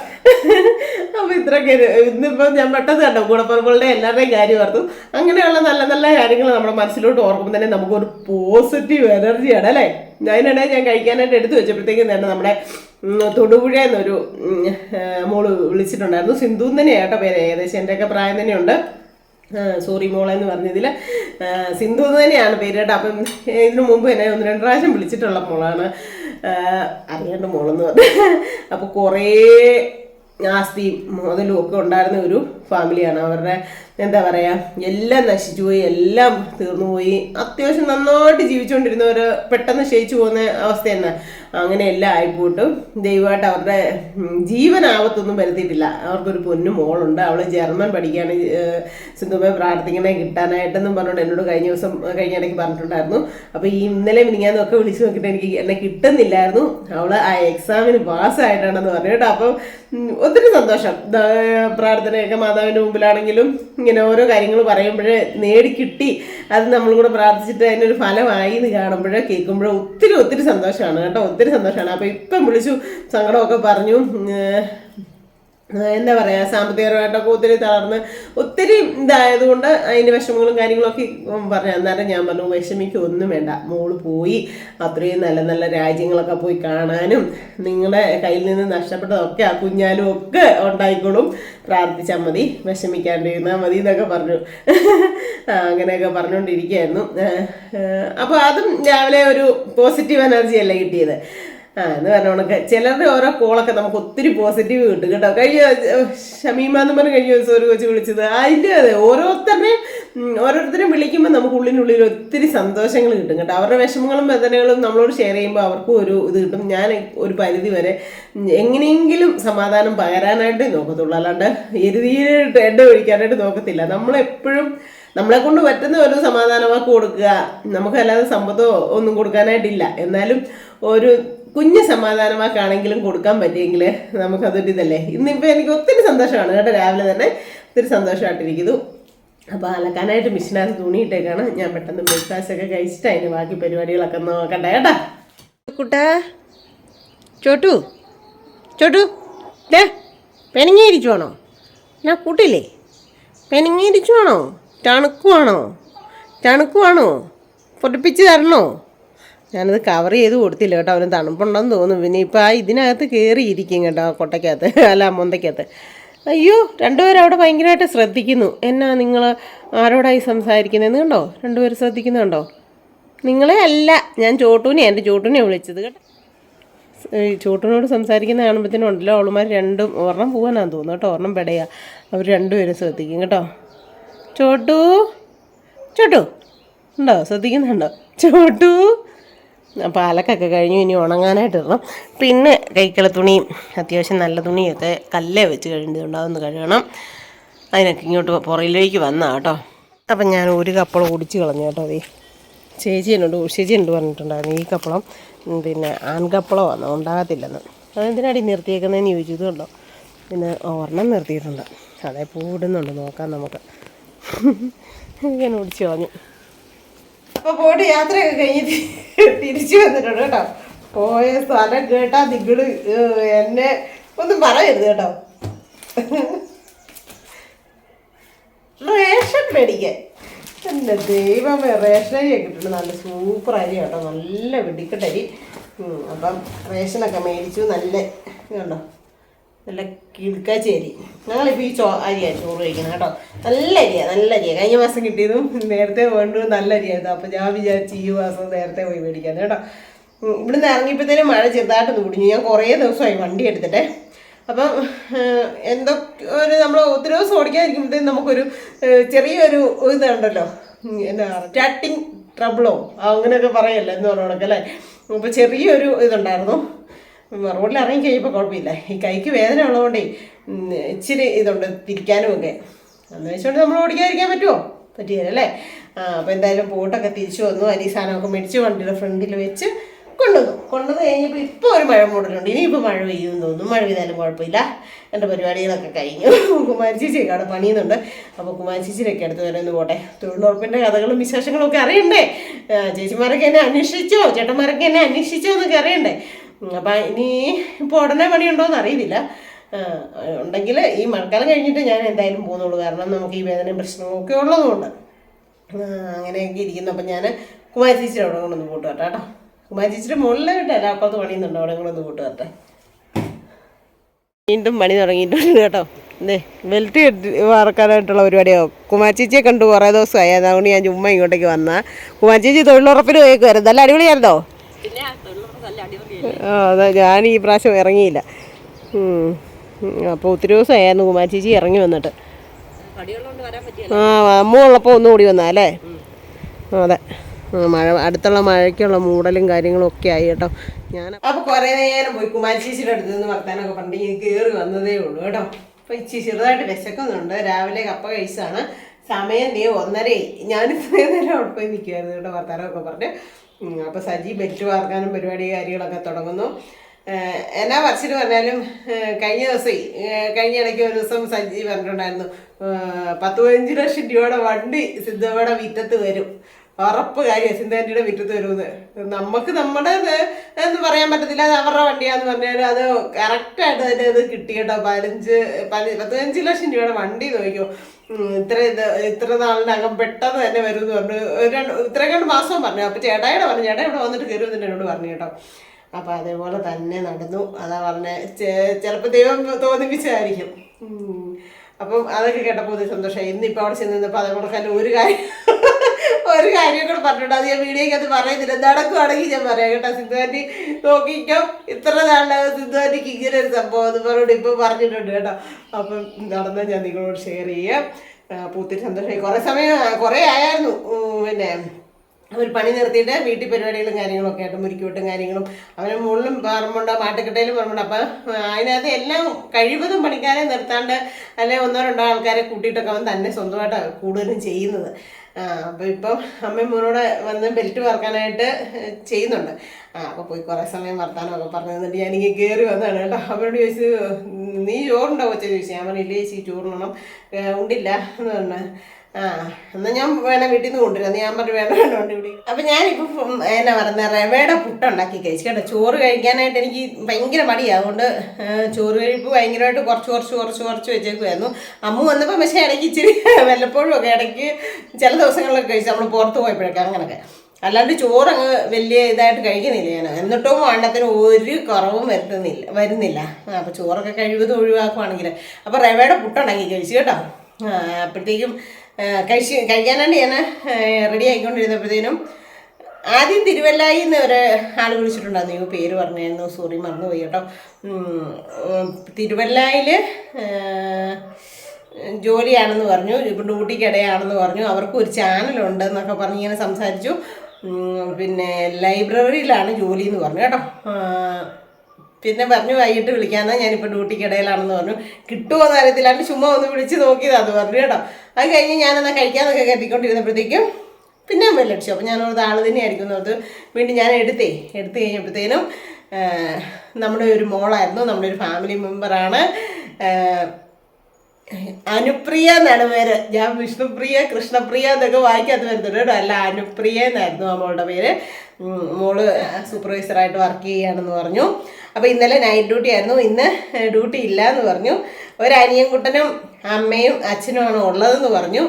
S1: അപ്പൊ ഇത്രയൊക്കെ ഇന്നിപ്പോ ഞാൻ പെട്ടെന്ന് കണ്ടോ കൂടപ്പുറങ്ങളുടെ എല്ലാവരുടെയും കാര്യം ഓർത്തു. അങ്ങനെയുള്ള നല്ല നല്ല കാര്യങ്ങൾ നമ്മുടെ മനസ്സിലോട്ട് ഓർക്കുമ്പോൾ തന്നെ നമുക്കൊരു പോസിറ്റീവ് എനർജിയാണ് അല്ലേ? അതിനിടെ ഞാൻ കഴിക്കാനായിട്ട് എടുത്തു വെച്ചപ്പോഴത്തേക്കും തന്നെ നമ്മുടെ ഉം, ഏർ, മോൾ വിളിച്ചിട്ടുണ്ടായിരുന്നു. സിന്ധു തന്നെയാണ് കേട്ടോ പേര്. ഏകദേശം എന്റെയൊക്കെ പ്രായം തന്നെയുണ്ട്. സോറി മോളെ എന്ന് പറഞ്ഞതിൽ സിന്ധു തന്നെയാണ് പേര് കേട്ടോ. അപ്പം ഇതിനു മുമ്പ് തന്നെ ഒന്ന് രണ്ട് പ്രാവശ്യം വിളിച്ചിട്ടുള്ള മോളാണ്. അറിയാണ്ട് മോളെന്ന് പറഞ്ഞു. അപ്പോൾ കുറേ ആസ്തിയും മുതലും ഒക്കെ ഉണ്ടായിരുന്ന ഒരു ഫാമിലിയാണ്. അവരുടെ എന്താ പറയുക എല്ലാം നശിച്ചു പോയി എല്ലാം തീർന്നു പോയി. അത്യാവശ്യം നന്നായിട്ട് ജീവിച്ചുകൊണ്ടിരുന്നവർ പെട്ടെന്ന് ക്ഷയിച്ചു പോകുന്ന അവസ്ഥ തന്നെ. അങ്ങനെ എല്ലാം ആയിപ്പോട്ടും ദൈവമായിട്ട് അവരുടെ ജീവനാപത്തൊന്നും വരുത്തിയിട്ടില്ല. അവർക്കൊരു പൊന്നു മോളുണ്ട്. അവൾ ജർമ്മൻ പഠിക്കുകയാണ്. സിന്ധുമെ പ്രാർത്ഥിക്കണേ കിട്ടാനായിട്ടെന്നും പറഞ്ഞുകൊണ്ട് എന്നോട് കഴിഞ്ഞ ദിവസം കഴിഞ്ഞ ഇടയ്ക്ക് പറഞ്ഞിട്ടുണ്ടായിരുന്നു. അപ്പോൾ ഈ ഇന്നലെ മിനിങ്ങാന്നൊക്കെ വിളിച്ചു നോക്കിയിട്ട് എനിക്ക് എന്നെ കിട്ടുന്നില്ലായിരുന്നു. അവൾ ആ എക്സാമിന് പാസ്സായിട്ടാണെന്ന് പറഞ്ഞു കേട്ടോ. അപ്പം ഒത്തിരി സന്തോഷം. പ്രാർത്ഥനയൊക്കെ മാതാവിന്റെ മുമ്പിലാണെങ്കിലും ഇങ്ങനെ ഓരോ കാര്യങ്ങൾ പറയുമ്പോഴേ നേടിക്കിട്ടി അത് നമ്മൾ കൂടെ പ്രാർത്ഥിച്ചിട്ട് അതിനൊരു ഫലമായി എന്ന് കാണുമ്പോഴേ കേൾക്കുമ്പോഴേ ഒത്തിരി ഒത്തിരി സന്തോഷമാണ് കേട്ടോ. ഒത്തിരി സന്തോഷമാണ്. അപ്പോൾ ഇപ്പം വിളിച്ചു സങ്കടമൊക്കെ പറഞ്ഞു. എന്താ പറയുക സാമ്പത്തികപരമായിട്ടൊക്കെ ഒത്തിരി തളർന്ന് ഒത്തിരി ഇതായതുകൊണ്ട് അതിന്റെ വിഷമങ്ങളും കാര്യങ്ങളൊക്കെ പറഞ്ഞു. അന്നേരം ഞാൻ പറഞ്ഞു വിഷമിക്ക് ഒന്നും വേണ്ട. മോൾ പോയി. അത്രയും നല്ല നല്ല രാജ്യങ്ങളൊക്കെ പോയി കാണാനും നിങ്ങളുടെ കയ്യിൽ നിന്ന് നഷ്ടപ്പെട്ടതൊക്കെ ആ കുഞ്ഞാലും ഒക്കെ ഉണ്ടായിക്കോളും. പ്രാർത്ഥിച്ചാൽ മതി. വിഷമിക്കാണ്ടിരുന്നാൽ മതി എന്നൊക്കെ പറഞ്ഞു. അങ്ങനെയൊക്കെ പറഞ്ഞുകൊണ്ടിരിക്കുകയായിരുന്നു. അപ്പോൾ അതും രാവിലെ ഒരു പോസിറ്റീവ് എനർജി അല്ലേ കിട്ടിയത്? എന്ന് പറഞ്ഞ കണക്ക് ചിലരുടെ ഓരോ കോളൊക്കെ നമുക്ക് ഒത്തിരി പോസിറ്റീവ് കിട്ടും കേട്ടോ. കഴിഞ്ഞ ഷമീമ എന്ന് പറഞ്ഞ് കഴിഞ്ഞ ദിവസം ഒരു കൊച്ചു വിളിച്ചത്. അതിന്റെ അതെ ഓരോരുത്തരുടെയും ഓരോരുത്തരും വിളിക്കുമ്പോൾ നമുക്ക് ഉള്ളിനുള്ളിൽ ഒത്തിരി സന്തോഷങ്ങൾ കിട്ടും കേട്ടോ. അവരുടെ വിഷമങ്ങളും വേദനകളും നമ്മളോട് ഷെയർ ചെയ്യുമ്പോൾ അവർക്കും ഒരു ഇത് കിട്ടും. ഞാൻ ഒരു പരിധി വരെ എങ്ങനെയെങ്കിലും സമാധാനം പകരാനായിട്ടേ നോക്കത്തുള്ളൂ. അല്ലാണ്ട് എരുതിയിട്ട് എണ്ണ ഒഴിക്കാനായിട്ട് നോക്കത്തില്ല. നമ്മളെപ്പോഴും നമ്മളെ കൊണ്ട് പറ്റുന്ന ഒരു സമാധാനമാക്കി കൊടുക്കുക. നമുക്കല്ലാതെ സമ്പത്തോ ഒന്നും കൊടുക്കാനായിട്ടില്ല. എന്നാലും ഒരു കുഞ്ഞ് സമാധാനമാക്കാണെങ്കിലും കൊടുക്കാൻ പറ്റിയെങ്കിൽ നമുക്കതൊരു ഇതല്ലേ ഇന്നിപ്പോൾ എനിക്ക് ഒത്തിരി സന്തോഷമാണ് കേട്ടോ. രാവിലെ തന്നെ ഒത്തിരി സന്തോഷമായിട്ടിരിക്കുന്നു. അപ്പോൾ അലക്കാനായിട്ട് മിഷീനകത്ത് തുണിയിട്ടേക്കാണ് ഞാൻ പെട്ടെന്ന് ബ്രേക്ക്ഫാസ്റ്റ് ഒക്കെ കഴിച്ചിട്ട് അതിന് ബാക്കി പരിപാടികളൊക്കെ നോക്കണ്ട കേട്ടാ. കുട്ടാ ചോട്ടു ചോട്ടു ഡേ ആണോ ഞാൻ കൂട്ടില്ലേ? പെണങ്ങിയിരിക്കുവാണോ തണുക്കുവാണോ? തണുക്കുവാണോ? പൊടിപ്പിച്ച് തരണോ? ഞാനത് കവർ ചെയ്ത് കൊടുത്തില്ല കേട്ടോ. അവന് തണുപ്പുണ്ടെന്ന് തോന്നുന്നു. പിന്നെ ഇപ്പം ആ ഇതിനകത്ത് കയറിയിരിക്കും കേട്ടോ കൊട്ടയ്ക്കകത്ത് അല്ല മൊന്തയ്ക്കകത്ത്. അയ്യോ രണ്ടുപേരും അവിടെ ഭയങ്കരമായിട്ട് ശ്രദ്ധിക്കുന്നു. എന്നാ നിങ്ങൾ ആരോടായി സംസാരിക്കുന്നതെന്ന് കണ്ടോ? രണ്ടുപേരും ശ്രദ്ധിക്കുന്നുണ്ടോ? നിങ്ങളെ അല്ല ഞാൻ ചോട്ടൂനെ എന്റെ ചോട്ടൂനെ വിളിച്ചത് കേട്ടോ. ചോട്ടനോട് സംസാരിക്കുന്ന കാണുമ്പോഴത്തേനും ഉണ്ടല്ലോ അവളുമാർ രണ്ടും ഒരെണ്ണം പോകാനാന്ന് തോന്നുന്നു കേട്ടോ ഒരെണ്ണം പെടയാ. അവർ രണ്ടുപേരും ശ്രദ്ധിക്കും കേട്ടോ. ചോട്ടു ചോട്ടു ഉണ്ടോ? ശ്രദ്ധിക്കുന്നുണ്ടോ? ചോട്ടു അപ്പോൾ അലക്കൊക്കെ കഴിഞ്ഞു ഇനി ഉണങ്ങാനായിട്ടിടണം പിന്നെ കൈക്കള തുണിയും അത്യാവശ്യം നല്ല തുണിയൊക്കെ കല്ലേ വെച്ച് കഴിഞ്ഞിട്ടുണ്ട് അതൊന്ന് കഴുകണം അതിനൊക്കെ ഇങ്ങോട്ട് പുറയിലേക്ക് വന്നാ കേട്ടോ. അപ്പം ഞാൻ ഒരു കപ്പളം ഓടിച്ച് കളഞ്ഞു കേട്ടോ അതേ ചേച്ചി എന്നോട് ചേച്ചി എന്നോട് പറഞ്ഞിട്ടുണ്ടായിരുന്നു ഈ കപ്പളം പിന്നെ ആൺകപ്പളമാണ് ഉണ്ടാകത്തില്ലെന്ന്. അതെന്തിനാടി നിർത്തിയേക്കുന്നതെന്ന് ചോദിച്ചതുണ്ടോ പിന്നെ ഒരെണ്ണം നിർത്തിയിട്ടുണ്ട്. അതേ പൂടുന്നുണ്ട് നോക്കാം നമുക്ക്. ഞാൻ ഓടിച്ച് കളഞ്ഞു. അപ്പോൾ പോയിട്ട് യാത്രയൊക്കെ കഴിഞ്ഞ് തിരിച്ചു വന്നിട്ടുണ്ട് കേട്ടോ. പോയ സ്ഥലം കേട്ടാ നിങ്ങൾ എന്നെ ഒന്നും പറയരുത് കേട്ടോ. റേഷൻ മേടിക്കാൻ. എന്റെ ദൈവമേ റേഷൻ അരി കിട്ടുന്നു നല്ല സൂപ്പർ അരി കേട്ടോ. നല്ല വെടിക്കട്ടരി. അപ്പം റേഷനൊക്കെ മേടിച്ചു. നല്ല കണ്ടോ നല്ല കിടുക്കാച്ചേരി. ഞങ്ങളിപ്പോൾ ഈ ചോ അരിയാണ് ചോറ് കഴിക്കുന്നത് കേട്ടോ. നല്ല അരിയാണ് നല്ല അരിയാണ് കഴിഞ്ഞ മാസം കിട്ടിയതും നേരത്തെ വേണ്ടതും നല്ല അരിയായിരുന്നു. അപ്പോൾ ഞാൻ വിചാരിച്ചു ഈ മാസം നേരത്തെ പോയി മേടിക്കാൻ കേട്ടോ. ഇവിടെ ഇവിടുന്ന് ഇറങ്ങിയപ്പോഴത്തേനും മഴ ചെറുതായിട്ട് കുടിഞ്ഞു. ഞാൻ കുറേ ദിവസമായി വണ്ടി എടുത്തിട്ടെ. അപ്പം എന്തോ ഒരു നമ്മൾ ഒത്തിരി ദിവസം ഓടിക്കാതിരിക്കുമ്പോഴത്തേക്കും നമുക്കൊരു ചെറിയൊരു ഇതുണ്ടല്ലോ. എന്താ സ്റ്റാർട്ടിങ് ട്രബിളോ അങ്ങനെയൊക്കെ പറയല്ലോ എന്ന് പറഞ്ഞോളൊക്കെ അല്ലേ അപ്പോൾ ചെറിയൊരു ഇതുണ്ടായിരുന്നു. റോഡിൽ ഇറങ്ങി കഴിയുമ്പോൾ കുഴപ്പമില്ല. ഈ കൈക്ക് വേദന ഉള്ളതുകൊണ്ടേ ഇച്ചിരി ഇതുണ്ട് തിരിക്കാനും ഒക്കെ എന്ന് വെച്ചുകൊണ്ട് നമ്മൾ ഓടിക്കാതിരിക്കാൻ പറ്റുമോ പറ്റിയല്ലേ അപ്പോൾ എന്തായാലും പോട്ടൊക്കെ തിരിച്ചു വന്നു. അരി സാധനമൊക്കെ മേടിച്ച് വണ്ടിയുടെ ഫ്രണ്ടിൽ വെച്ച് കൊണ്ടുവന്നു. കൊണ്ടുവന്ന് കഴിഞ്ഞപ്പോൾ ഇപ്പോൾ ഒരു മഴ മൂടലുണ്ട്. ഇനിയിപ്പോൾ മഴ പെയ്യുമെന്ന് തോന്നുന്നു. മഴ പെയ്താലും കുഴപ്പമില്ല. എന്റെ പരിപാടികളൊക്കെ കഴിഞ്ഞു. കുമാരി ചേച്ചിയൊക്കെ അവിടെ പണിയുന്നുണ്ട്. അപ്പോൾ കുമാരി ചേച്ചിയിലൊക്കെ അടുത്ത് വരെ ഒന്ന് പോട്ടെ. തൊഴിലുറപ്പിന്റെ കഥകളും വിശേഷങ്ങളും ഒക്കെ അറിയണ്ടേ ചേച്ചിമാരൊക്കെ എന്നെ അന്വേഷിച്ചോ? ചേട്ടന്മാരൊക്കെ എന്നെ അന്വേഷിച്ചോ എന്നൊക്കെ അറിയണ്ടേ? അപ്പം ഇനി ഇപ്പോൾ ഉടനെ പണിയുണ്ടോയെന്ന് അറിയത്തില്ല ഉണ്ടെങ്കിൽ ഈ മഴക്കാലം കഴിഞ്ഞിട്ട് ഞാൻ എന്തായാലും പോകുന്നുള്ളൂ കാരണം നമുക്ക് ഈ വേദനയും പ്രശ്നങ്ങളൊക്കെ ഉള്ളതുകൊണ്ട്. അങ്ങനെയൊക്കെ ഇരിക്കുന്നു. അപ്പം ഞാൻ കുമാരി ചേച്ചിയുടെ അവിടെ കൊണ്ടൊന്ന് പോട്ട് വരട്ടെ കേട്ടോ. കുമാരി ചേച്ചിയുടെ മുകളിലായിട്ടല്ല അപ്പുറത്ത് പണിയുന്നുണ്ട്. അവിടെ കൊണ്ടൊന്ന് പോട്ട് വരട്ടെ. വീണ്ടും പണി തുടങ്ങിയിട്ടുണ്ട് കേട്ടോ. അതെ വെൽറ്റ് വറക്കാനായിട്ടുള്ള പരിപാടിയാവും പരിപാടിയോ. കുമാച്ചേച്ചിയെ കണ്ടു കുറേ ദിവസമായി. അതുകൊണ്ട് ഞാൻ ചുമ്മാ ഇങ്ങോട്ടേക്ക് വന്നാൽ കുമാച്ചേച്ചി തൊഴിലുറപ്പിന് പോയേക്കുമായിരുന്നു നല്ല അടിപൊളിയായിരുന്നോ? അതെ ഞാൻ ഈ പ്രാവശ്യം ഇറങ്ങിയില്ല. അപ്പോൾ ഒത്തിരി ദിവസമായിരുന്നു കുമാച്ചേച്ചി ഇറങ്ങി വന്നിട്ട്. ആ അമ്മ ഉള്ളപ്പോൾ ഒന്നും കൂടി വന്നാ അല്ലേ? അതെ. മഴ അടുത്തുള്ള മഴയ്ക്കുള്ള മൂടലും കാര്യങ്ങളും ഒക്കെ ആയി കേട്ടോ. ഞാൻ അപ്പോൾ കുറേ നേരം പോയി കുമാരി ചേച്ചിയുടെ അടുത്ത് നിന്ന് വർത്താനൊക്കെ പറഞ്ഞിട്ട് ഇങ്ങനെ കയറി വന്നതേ ഉള്ളൂ കേട്ടോ. അപ്പോൾ ഇച്ചി ചെറുതായിട്ട് വിശക്കുന്നുണ്ട്. രാവിലെ കപ്പ കഴിച്ചാണ്. സമയം നീ ഒന്നരയായി. ഞാൻ ഇത്രയും നേരം അവിടെ പോയി നിൽക്കുമായിരുന്നു കേട്ടോ വർത്താനമൊക്കെ പറഞ്ഞ് ഉം, അപ്പൊ സജി ബെൽറ്റ് വാർക്കാനും പരിപാടി കാര്യങ്ങളൊക്കെ തുടങ്ങുന്നു. എന്നാ പറിച്ചിട്ട് പറഞ്ഞാലും കഴിഞ്ഞ ദിവസം കഴിഞ്ഞ ഇടയ്ക്ക് ഒരു ദിവസം സജി പറഞ്ഞിട്ടുണ്ടായിരുന്നു പത്ത് പതിനഞ്ച് ലക്ഷം രൂപയുടെ വണ്ടി സിദ്ധയുടെ വിറ്റത്ത് വരും. ഉറപ്പ് കാര്യം സിദ്ധാന്റിയുടെ വിറ്റത്ത് വരുമെന്ന്. നമുക്ക് നമ്മുടെ എന്ന് പറയാൻ പറ്റത്തില്ല അത് അവരുടെ വണ്ടിയാന്ന് പറഞ്ഞാൽ അത് കറക്റ്റായിട്ട് തന്നെ ഇത് കിട്ടി കേട്ടോ. പതിനഞ്ച് പതി- പതിനഞ്ച് ലക്ഷം രൂപയുടെ വണ്ടി നോക്കിയോ ഇത്ര ഇത് ഇത്ര നാളിനകം പെട്ടെന്ന് തന്നെ വരും എന്ന് പറഞ്ഞു രണ്ട് ഇത്ര രണ്ട് മാസം പറഞ്ഞു. അപ്പോൾ ചേട്ടായിയുടെ പറഞ്ഞു ചേട്ടാ ഇവിടെ വന്നിട്ട് കയറി വന്നിട്ട് എന്നോട് പറഞ്ഞു കേട്ടോ. അപ്പം അതേപോലെ തന്നെ നടന്നു. അതാ പറഞ്ഞ ചിലപ്പോൾ ദൈവം തോന്നിപ്പിച്ചതായിരിക്കും. അപ്പം അതൊക്കെ കേട്ടപ്പോൾ സന്തോഷമായി. ഇന്നിപ്പോൾ അവിടെ ചെന്ന് നിന്നപ്പോൾ അതേ കൊടുക്കാൻ ഒരു കാര്യം ഒരു കാര്യം കൂടെ പറഞ്ഞിട്ടുണ്ട്. അത് ഞാൻ വീഡിയോയ്ക്ക് അത് പറയുന്നില്ല. നടക്കുവാണെങ്കിൽ ഞാൻ പറയാം കേട്ടോ. സിദ്ധുവാറ്റി നോക്കിക്കോ. ഇത്ര നാളെ സിദ്ധുവാറ്റിക്ക് ഇങ്ങനെ ഒരു സംഭവം. എന്ന് പറഞ്ഞിട്ട് ഇപ്പം പറഞ്ഞിട്ടുണ്ട് കേട്ടോ. അപ്പം നടന്നാൽ ഞാൻ നിങ്ങളോട് ഷെയർ ചെയ്യാം. പൂത്തിരി സന്തോഷമായി. കുറേ സമയം കുറേ ആയിരുന്നു പിന്നെ ഒരു പണി നിർത്തിയിട്ട് വീട്ടിൽ പരിപാടികളും കാര്യങ്ങളൊക്കെ ആയിട്ട് മുരിക്കൂട്ടും കാര്യങ്ങളും. അവന് മുകളിലും പറമ്പുണ്ട് മാട്ടുകെട്ടയിലും പറമ്പുണ്ട് അപ്പം അതിനകത്ത് എല്ലാം കഴിവതും പണിക്കാരെ നിർത്താണ്ട് അല്ലെ ഒന്നോ രണ്ടോ ആൾക്കാരെ കൂട്ടിയിട്ടൊക്കെ അവൻ തന്നെ സ്വന്തമായിട്ടാണ് കൂടുതലും ചെയ്യുന്നത്. അപ്പോൾ ഇപ്പം അമ്മയും മോനോട് വന്ന് ബെൽറ്റ് വറക്കാനായിട്ട് ചെയ്യുന്നുണ്ട്. ആ അപ്പോൾ പോയി കുറേ സമയം വർത്താനമൊക്കെ പറഞ്ഞു എന്നിട്ട് ഞാനിങ്ങനെ കയറി വന്നതാണ് കേട്ടോ. അവരോട് ചോദിച്ചു നീ ചോറുണ്ടോ? കൊച്ചു ചോദിച്ചു. ഞാൻ പറഞ്ഞില്ലേ ചേച്ചി ചോറുണ്ടണം ഉണ്ടില്ല എന്ന് പറഞ്ഞു. ആ എന്നാ ഞാൻ വേണേ വീട്ടിൽ നിന്ന് കൊണ്ടുവരാം ഞാൻ പറഞ്ഞു വേണ്ട വേണ്ട കൊണ്ടുവിടും അപ്പൊ ഞാനിപ്പോ എന്നാ പറയുന്നത് റവയുടെ പുട്ടുണ്ടാക്കി കഴിച്ചു കേട്ടോ. ചോറ് കഴിക്കാനായിട്ട് എനിക്ക് ഭയങ്കര മടിയാ. അതുകൊണ്ട് ചോറ് കഴിപ്പ് ഭയങ്കരമായിട്ട് കുറച്ച് കുറച്ച് കുറച്ച് കുറച്ച് വെച്ചേക്കുമായിരുന്നു അമ്മ വന്നപ്പോൾ പക്ഷേ ഇടയ്ക്ക് ഇച്ചിരി വല്ലപ്പോഴും ഒക്കെ ഇടയ്ക്ക് ചില ദിവസങ്ങളിലൊക്കെ കഴിച്ചു നമ്മൾ പുറത്ത് പോയപ്പോഴൊക്കെ അങ്ങനെയൊക്കെ അല്ലാണ്ട് ചോറ് അങ്ങ് വലിയ ഇതായിട്ട് കഴിക്കുന്നില്ല ഞാൻ. എന്നിട്ടും വണ്ണത്തിന് ഒരു കുറവും വരുത്തുന്നില്ല വരുന്നില്ല. അപ്പോൾ ചോറൊക്കെ കഴിവതും ഒഴിവാക്കുവാണെങ്കിൽ അപ്പോൾ റവയുടെ പുട്ടുണ്ടാക്കി കഴിച്ചു കേട്ടോ. അപ്പോഴത്തേക്കും കഴിച്ച് കഴിക്കാനാണ്ട് ഞാൻ റെഡി ആയിക്കൊണ്ടിരുന്നപ്പോഴത്തേനും ആദ്യം തിരുവല്ലായി എന്ന് ഒരു ആൾ വിളിച്ചിട്ടുണ്ടായിരുന്നു. പേര് പറഞ്ഞായിരുന്നു. സോറി മറന്നുപോയി കേട്ടോ. തിരുവല്ലായിൽ ജോലിയാണെന്ന് പറഞ്ഞു. ഇപ്പം ഡ്യൂട്ടിക്കിടയാണെന്ന് പറഞ്ഞു. അവർക്ക് ഒരു ചാനലുണ്ട് എന്നൊക്കെ പറഞ്ഞ് ഇങ്ങനെ സംസാരിച്ചു. പിന്നെ ലൈബ്രറിയിലാണ് ജോലി എന്ന് പറഞ്ഞു കേട്ടോ. പിന്നെ പറഞ്ഞു വൈകിട്ട് വിളിക്കാന്നാ ഞാനിപ്പോൾ ഡ്യൂട്ടിക്കിടയിലാണെന്ന് പറഞ്ഞു. കിട്ടുമോ എന്ന് അറിയത്തില്ലാണ്ട് ചുമ്മാ ഒന്ന് വിളിച്ച് നോക്കിയതാന്ന് പറഞ്ഞു കേട്ടോ. അത് കഴിഞ്ഞ് ഞാനെന്നാ കഴിക്കാമെന്നൊക്കെ കരുതിക്കൊണ്ടിരുന്നപ്പോഴത്തേക്കും പിന്നെ വെല്ലടിച്ചു അപ്പോൾ ഞാനോട് ആൾ തന്നെയായിരിക്കും എന്നോർത്ത് വീണ്ടും ഞാൻ എടുത്തേ. എടുത്തു കഴിഞ്ഞപ്പോഴത്തേനും നമ്മുടെ ഒരു മോളായിരുന്നു. നമ്മുടെ ഒരു ഫാമിലി മെമ്പറാണ് അനുപ്രിയ എന്നാണ് പേര്. ഞാൻ വിഷ്ണുപ്രിയ കൃഷ്ണപ്രിയ എന്നൊക്കെ വായിക്കാത്ത വരുന്നുണ്ട് കേട്ടോ. അല്ല അനുപ്രിയ എന്നായിരുന്നു ആ മോളുടെ പേര്. മോൾ സൂപ്പർവൈസറായിട്ട് വർക്ക് ചെയ്യുകയാണെന്ന് പറഞ്ഞു. അപ്പോൾ ഇന്നലെ നൈറ്റ് ഡ്യൂട്ടി ആയിരുന്നു. ഇന്ന് ഡ്യൂട്ടി ഇല്ല എന്ന് പറഞ്ഞു. ഒരു അനിയൻകുട്ടനും അമ്മയും അച്ഛനുമാണ് ഉള്ളതെന്ന് പറഞ്ഞു.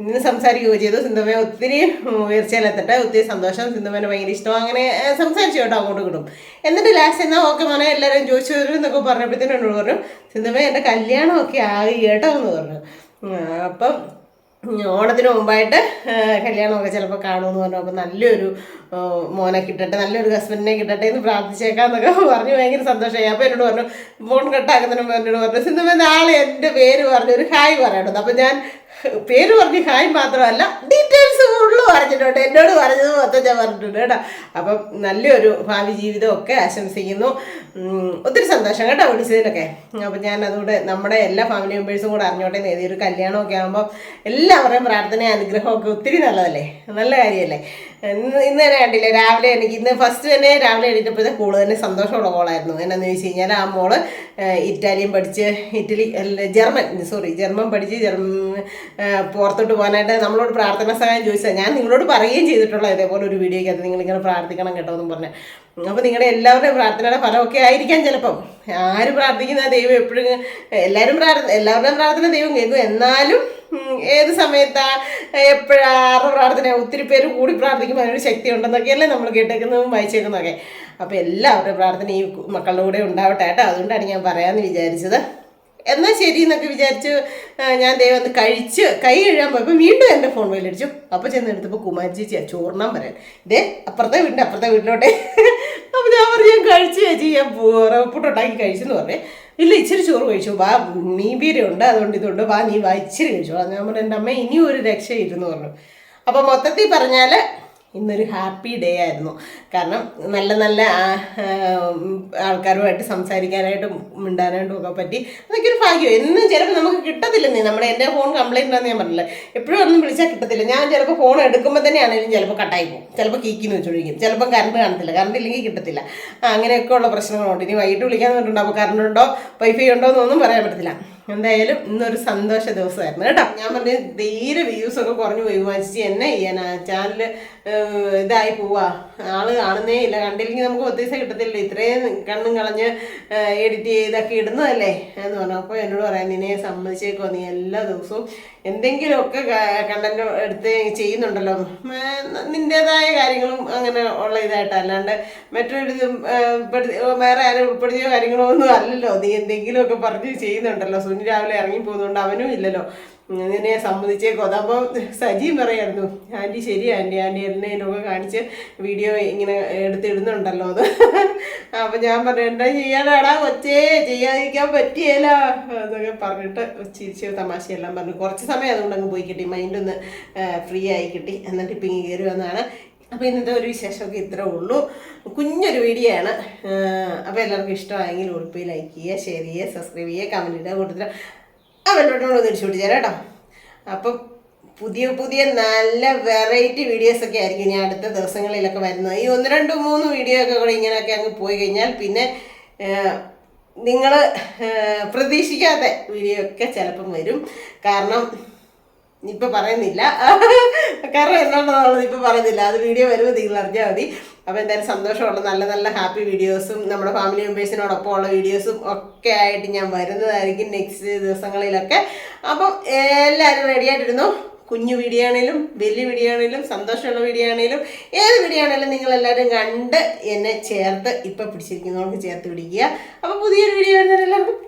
S1: ഇന്ന് സംസാരിക്കുകയോ ചെയ്തു. സിന്ധുമേ ഒത്തിരി ഉയർച്ചയിലെത്തട്ടെ. ഒത്തിരി സന്തോഷം. സിന്ധുമേനെ ഭയങ്കര ഇഷ്ടം. അങ്ങനെ സംസാരിച്ചു കേട്ടോ. അങ്ങോട്ട് കിട്ടും എന്നിട്ട് ലാസ്റ്റ് എന്നാൽ ഓക്കെ മോനെ എല്ലാവരും ചോദിച്ചു വരും എന്നൊക്കെ പറഞ്ഞപ്പോഴത്തേനും എന്നോട് പറഞ്ഞു സിന്ധുമേ എന്റെ കല്യാണമൊക്കെ ആയി കേട്ടോ എന്ന് പറഞ്ഞു. അപ്പം ഓണത്തിന് മുമ്പായിട്ട് കല്യാണമൊക്കെ ചിലപ്പോൾ കാണുമെന്ന് പറഞ്ഞു. അപ്പോൾ നല്ലൊരു മോനെ കിട്ടട്ടെ നല്ലൊരു ഹസ്ബൻഡിനെ കിട്ടട്ടെ എന്ന് പ്രാർത്ഥിച്ചേക്കാന്നൊക്കെ പറഞ്ഞു. ഭയങ്കര സന്തോഷമായി. അപ്പോൾ എന്നോട് പറഞ്ഞു ഫോൺ കട്ടാക്കുന്നതിന് എന്നോട് പറഞ്ഞു സിന്ധുമ നാളെ എന്റെ പേര് പറഞ്ഞു ഒരു ഹായ് പറയണ്ടത് അപ്പോൾ ഞാൻ പേര് പറഞ്ഞ് ഹായ് മാത്രമല്ല ഡീറ്റെയിൽസ് ഫുള്ള് പറഞ്ഞിട്ടുണ്ട്. എന്നോട് പറഞ്ഞത് മൊത്തം ഞാൻ പറഞ്ഞിട്ടുണ്ട് കേട്ടോ. അപ്പം നല്ലൊരു ഭാവി ജീവിതമൊക്കെ ആശംസിക്കുന്നു. ഒത്തിരി സന്തോഷം കേട്ടോ വിളിച്ചതിനൊക്കെ. അപ്പം ഞാൻ അതുകൂടെ നമ്മുടെ എല്ലാ ഫാമിലി മെമ്പേഴ്സും കൂടെ അറിഞ്ഞോട്ടെ ഒരു കല്യാണമൊക്കെ ആകുമ്പോൾ എല്ലാവരുടെയും പ്രാർത്ഥന അനുഗ്രഹമൊക്കെ ഒത്തിരി നല്ലതല്ലേ? നല്ല കാര്യമല്ലേ? ഇന്ന് ഇന്ന് തന്നെ കണ്ടില്ലേ? രാവിലെ എനിക്ക് ഇന്ന് ഫസ്റ്റ് തന്നെ രാവിലെ എണീറ്റപ്പോഴത്തെ കൂടുതൽ തന്നെ സന്തോഷമുള്ള കോളായിരുന്നു എന്നാന്ന് ചോദിച്ചു കഴിഞ്ഞാൽ ആ മോൾ ഇറ്റാലിയൻ പഠിച്ച് ഇറ്റലി ജർമ്മൻ സോറി ജർമ്മൻ പഠിച്ച് ജർമ്മൻ ഏഹ്, പുറത്തോട്ട് പോകാനായിട്ട് നമ്മളോട് പ്രാർത്ഥന സഹായം ചോദിച്ചാൽ ഞാൻ നിങ്ങളോട് പറയുകയും ചെയ്തിട്ടുള്ള ഇതേപോലെ ഒരു വീഡിയോയ്ക്കകത്ത് നിങ്ങളിങ്ങനെ പ്രാർത്ഥിക്കണം കേട്ടോ എന്നും പറഞ്ഞ്. അപ്പോൾ നിങ്ങളുടെ എല്ലാവരുടെയും പ്രാർത്ഥനയുടെ ഫലമൊക്കെ ആയിരിക്കാം ചിലപ്പം. ആര് പ്രാർത്ഥിക്കുന്ന ദൈവം എപ്പോഴും എല്ലാവരും പ്രാർത്ഥന എല്ലാവരുടെയും പ്രാർത്ഥന ദൈവം കേൾക്കും. എന്നാലും ഏത് സമയത്താ എപ്പോഴാ ആരുടെ പ്രാർത്ഥന? ഒത്തിരി പേര് കൂടി പ്രാർത്ഥിക്കുമ്പോൾ അതിനൊരു ശക്തി ഉണ്ടെന്നൊക്കെയല്ലേ നമ്മൾ കേട്ടേക്കുന്നതും വായിച്ചേക്കുന്നതൊക്കെ. അപ്പോൾ എല്ലാവരുടെ പ്രാർത്ഥന ഈ മക്കളുടെ കൂടെ ഉണ്ടാവട്ടെ കേട്ടോ. അതുകൊണ്ടാണ് ഞാൻ പറയാമെന്ന് വിചാരിച്ചത്. എന്നാൽ ശരി എന്നൊക്കെ വിചാരിച്ച് ഞാൻ ദൈവം കഴിച്ച് കൈ കഴുകാൻ പോയപ്പോൾ വീണ്ടും എന്റെ ഫോൺ മേലടിച്ചു. അപ്പോൾ ചെന്ന് എടുത്തപ്പോൾ കുമാരി ചേച്ചിയാ ചോറിനാൻ പറയാൻ ഇതേ അപ്പുറത്തെ വീടിന്റെ അപ്പുറത്തെ വീട്ടിലോട്ടെ. അപ്പോൾ ഞാൻ പറഞ്ഞു ഞാൻ കഴിച്ച് ചേച്ചി ഞാൻ പുട്ടുണ്ടാക്കി കഴിച്ചെന്ന് പറഞ്ഞേ. ഇല്ല ഇച്ചിരി ചോറ് കഴിച്ചു. വാ മീൻ ഉണ്ട് അതുകൊണ്ട് ഇതുണ്ട്. വാ നീ വാ ഇച്ചിരി കഴിച്ചു. ഞാൻ പറഞ്ഞു എന്റെ അമ്മ ഇനിയും ഒരു രക്ഷയിരുന്നു പറഞ്ഞു. അപ്പോൾ മൊത്തത്തിൽ പറഞ്ഞാൽ ഇന്നൊരു ഹാപ്പി ഡേ ആയിരുന്നു. കാരണം നല്ല നല്ല ആൾക്കാരുമായിട്ട് സംസാരിക്കാനായിട്ടും മിണ്ടാനായിട്ടും ഒക്കെ പറ്റി. അതൊക്കെ ഒരു ഭാഗ്യം എന്നും ചിലപ്പോൾ നമുക്ക് കിട്ടത്തില്ലെന്നേ. നമ്മുടെ എന്റെ ഫോൺ കംപ്ലൈന്റ് ആണെന്ന് ഞാൻ പറഞ്ഞില്ല. എപ്പോഴും ഒന്നും വിളിച്ചാൽ കിട്ടത്തില്ല. ഞാൻ ചിലപ്പോൾ ഫോൺ എടുക്കുമ്പോൾ തന്നെ തന്നെയാണെങ്കിലും ചിലപ്പോൾ കട്ടായി പോകും. ചിലപ്പോൾ കീക്കിന്ന് വെച്ചോണ്ടിരിക്കും ചിലപ്പോൾ കറണ്ട് കാണത്തില്ല. കറണ്ട് ഇല്ലെങ്കിൽ കിട്ടത്തില്ല. അങ്ങനെയൊക്കെ ഉള്ള പ്രശ്നങ്ങളുണ്ട്. ഇനി വൈകിട്ട് വിളിക്കാൻ പറഞ്ഞിട്ടുണ്ടോ? അപ്പോൾ കറണ്ട് ഉണ്ടോ? വൈഫൈ ഉണ്ടോ എന്നൊന്നും പറയാൻ പറ്റത്തില്ല. എന്തായാലും ഇന്നൊരു സന്തോഷ ദിവസമായിരുന്നു. കേട്ടോ. ഞാൻ പറഞ്ഞ തീരെ വ്യൂസ് ഒക്കെ കുറഞ്ഞു പോയി. വാങ്ങിച്ച് എന്നെ ചെയ്യാനാ ചാനൽ ഇതായി പോവാ. ആൾ കാണുന്നേ ഇല്ല. കണ്ടില്ലെങ്കിൽ നമുക്ക് ഒത്തിരി കിട്ടത്തില്ല ഇത്രയും കണ്ണും കളഞ്ഞ് എഡിറ്റ് ചെയ്തൊക്കെ ഇടുന്നതല്ലേ? എന്ന് പറഞ്ഞു. അപ്പോൾ എന്നോട് പറയാം നിന്നെ സമ്മതിച്ചേക്കോ. നീ എല്ലാ ദിവസവും എന്തെങ്കിലുമൊക്കെ കണ്ടന്റ് എടുത്ത് ചെയ്യുന്നുണ്ടല്ലോ. നിന്റെതായ കാര്യങ്ങളും അങ്ങനെ ഉള്ള ഇതായിട്ട്. അല്ലാണ്ട് മറ്റൊരു വേറെ ആരും ഉൾപ്പെടുത്തിയ കാര്യങ്ങളോ ഒന്നും അല്ലല്ലോ. നീ എന്തെങ്കിലുമൊക്കെ പറഞ്ഞ് ചെയ്യുന്നുണ്ടല്ലോ. സുനി രാവിലെ ഇറങ്ങി പോകുന്നതുകൊണ്ട് അവനും ഇല്ലല്ലോ. ഉം, നിന്നെ സമ്മതിച്ചേക്കോ അതപ്പോൾ സജിയും പറയായിരുന്നു ആന്റി ശരി ആന്റി എന്നെ എന്നേലൊക്കെ കാണിച്ച് വീഡിയോ ഇങ്ങനെ എടുത്തിടുന്നുണ്ടല്ലോ അത്. അപ്പം ഞാൻ പറഞ്ഞു എന്താ ചെയ്യാനാടാ കൊച്ചേ? ചെയ്യാതിരിക്കാൻ പറ്റിയല്ല എന്നൊക്കെ പറഞ്ഞിട്ട് ചിരിച്ച് തമാശയെല്ലാം പറഞ്ഞു. കുറച്ച് സമയം അതുകൊണ്ട് അങ്ങ് പോയി കിട്ടി. മൈൻഡൊന്ന് ഫ്രീ ആയി കിട്ടി. എന്നിട്ട് ഇപ്പം ഇങ്ങനെ കയറി വന്നതാണ് അപ്പോൾ ഇന്നത്തെ ഒരു വിശേഷമൊക്കെ ഇത്രേ ഉള്ളൂ. കുഞ്ഞൊരു വീഡിയോ ആണ്. അപ്പോൾ എല്ലാവർക്കും ഇഷ്ടമായെങ്കിൽ ഉൾപ്പി ലൈക്ക് ചെയ്യുക ഷെയർ ചെയ്യുക സബ്സ്ക്രൈബ് ചെയ്യുക കമന്റ് ഇടുക കൂട്ടത്തിൽ അവരോടൊന്ന് തിരിച്ചു തരാം കേട്ടോ. അപ്പം പുതിയ പുതിയ നല്ല വെറൈറ്റി വീഡിയോസ് ഒക്കെ ആയിരിക്കും ഞാൻ അടുത്ത ദിവസങ്ങളിലൊക്കെ വരുന്നത്. ഈ ഒന്ന് രണ്ട് മൂന്ന് വീഡിയോ ഒക്കെ കൂടെ ഇങ്ങനെയൊക്കെ അങ്ങ് പോയി കഴിഞ്ഞാൽ പിന്നെ നിങ്ങൾ പ്രതീക്ഷിക്കാത്ത വീഡിയോ ഒക്കെ ചിലപ്പം വരും. കാരണം ഇപ്പൊ പറയുന്നില്ല. കാരണം എന്താണെന്നുള്ളത് ഇപ്പൊ പറയുന്നില്ല. അത് വീഡിയോ വരുമ്പോൾ നിങ്ങൾ അറിഞ്ഞാൽ മതി. അപ്പോൾ എന്തായാലും സന്തോഷമുള്ള നല്ല നല്ല ഹാപ്പി വീഡിയോസും നമ്മുടെ ഫാമിലി മെമ്പേഴ്സിനോടൊപ്പം ഉള്ള വീഡിയോസും ഒക്കെ ആയിട്ട് ഞാൻ വരുന്നതായിരിക്കും നെക്സ്റ്റ് ദിവസങ്ങളിലൊക്കെ. അപ്പം എല്ലാവരും റെഡി ആയിട്ടിരുന്നു. കുഞ്ഞു വീഡിയോ ആണേലും വലിയ വീഡിയോ ആണേലും സന്തോഷമുള്ള വീഡിയോ ആണേലും ഏത് വീഡിയോ ആണേലും നിങ്ങൾ എല്ലാവരും കണ്ട് എന്നെ ചേർത്ത് ഇപ്പം പിടിച്ചിരിക്കുന്നവർക്ക് ചേർത്ത് പിടിക്കുക. അപ്പോൾ പുതിയൊരു വീഡിയോ വരുന്നവരെല്ലാവർക്കും